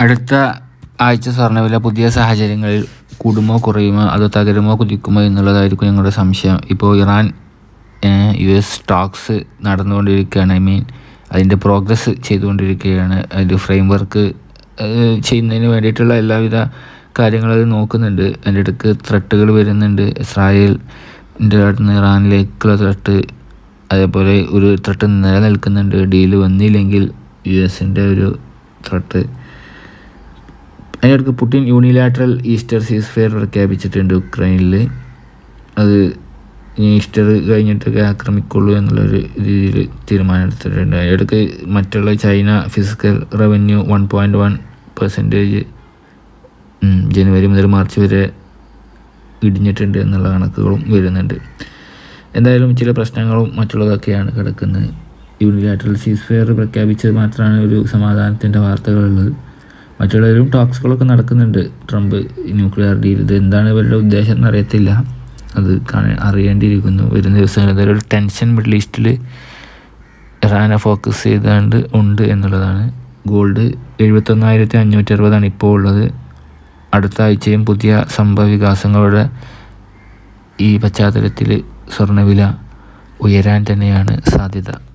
അടുത്ത ആഴ്ച സ്വർണവില പുതിയ സാഹചര്യങ്ങളിൽ കൂടുമോ കുറയുമോ അതോ തകരുമോ കുതിക്കുമോ എന്നുള്ളതായിരിക്കും ഞങ്ങളുടെ സംശയം. ഇപ്പോൾ ഇറാൻ യു എസ് സ്റ്റോക്സ് നടന്നുകൊണ്ടിരിക്കുകയാണ്. ഐ മീൻ അതിന്റെ പ്രോഗ്രസ് ചെയ്തുകൊണ്ടിരിക്കുകയാണ്. അതിന്റെ ഫ്രെയിം വർക്ക് ചെയ്യുന്നതിന് വേണ്ടിയിട്ടുള്ള എല്ലാവിധ കാര്യങ്ങളും നോക്കുന്നുണ്ട്. അതിന്റെ ഇടയ്ക്ക് ത്രട്ടുകൾ വരുന്നുണ്ട്. ഇസ്രായേലിന്റെ അടുത്ത് ഇറാനിലേക്കുള്ള ത്രട്ട് അതേപോലെ ഒരു ത്രട്ട് നിലനിൽക്കുന്നുണ്ട്. ഡീൽ വന്നില്ലെങ്കിൽ യു എസിന്റെ ഒരു ത്രെട്ട് അതിനിടയ്ക്ക് Putin unilateral Easter ceasefire പ്രഖ്യാപിച്ചിട്ടുണ്ട് ഉക്രൈനിൽ അത് ഈസ്റ്റർ കഴിഞ്ഞിട്ടൊക്കെ ആക്രമിക്കുള്ളൂ എന്നുള്ളൊരു രീതിയിൽ തീരുമാനമെടുത്തിട്ടുണ്ട് അതിനിടയ്ക്ക് മറ്റുള്ള China physical revenue one point one percentage ജനുവരി മുതൽ മാർച്ച് വരെ ഇടിഞ്ഞിട്ടുണ്ട് എന്നുള്ള കണക്കുകളും വരുന്നുണ്ട്. എന്തായാലും ചില പ്രശ്നങ്ങളും മറ്റുള്ളതൊക്കെയാണ് കിടക്കുന്നത്. യൂണിലാറ്ററൽ സീസ് ഫെയർ പ്രഖ്യാപിച്ചത് മാത്രമാണ് ഒരു സമാധാനത്തിന്റെ വാർത്തകളുള്ളത്. മറ്റുള്ളവരും ടോക്സുകളൊക്കെ നടക്കുന്നുണ്ട്. ട്രംപ് ന്യൂക്ലിയർ ഡീൽ ഇത് എന്താണ് ഇവരുടെ ഉദ്ദേശം എന്നറിയത്തില്ല അത് കാണാൻ അറിയേണ്ടിയിരിക്കുന്നു. വരുന്ന ദിവസങ്ങളിൽ എന്തായാലും ഒരു ടെൻഷൻ മിഡിൽ ഈസ്റ്റിൽ ഇറാനെ ഫോക്കസ് ചെയ്താണ്ട് ഉണ്ട് എന്നുള്ളതാണ്. ഗോൾഡ് എഴുപത്തൊന്നായിരത്തി അഞ്ഞൂറ്റി അറുപതാണ് ഇപ്പോൾ ഉള്ളത്. അടുത്ത ആഴ്ചയും പുതിയ സംഭവ വികാസങ്ങളുടെ ഈ പശ്ചാത്തലത്തിൽ സ്വർണവില ഉയരാൻ തന്നെയാണ് സാധ്യത.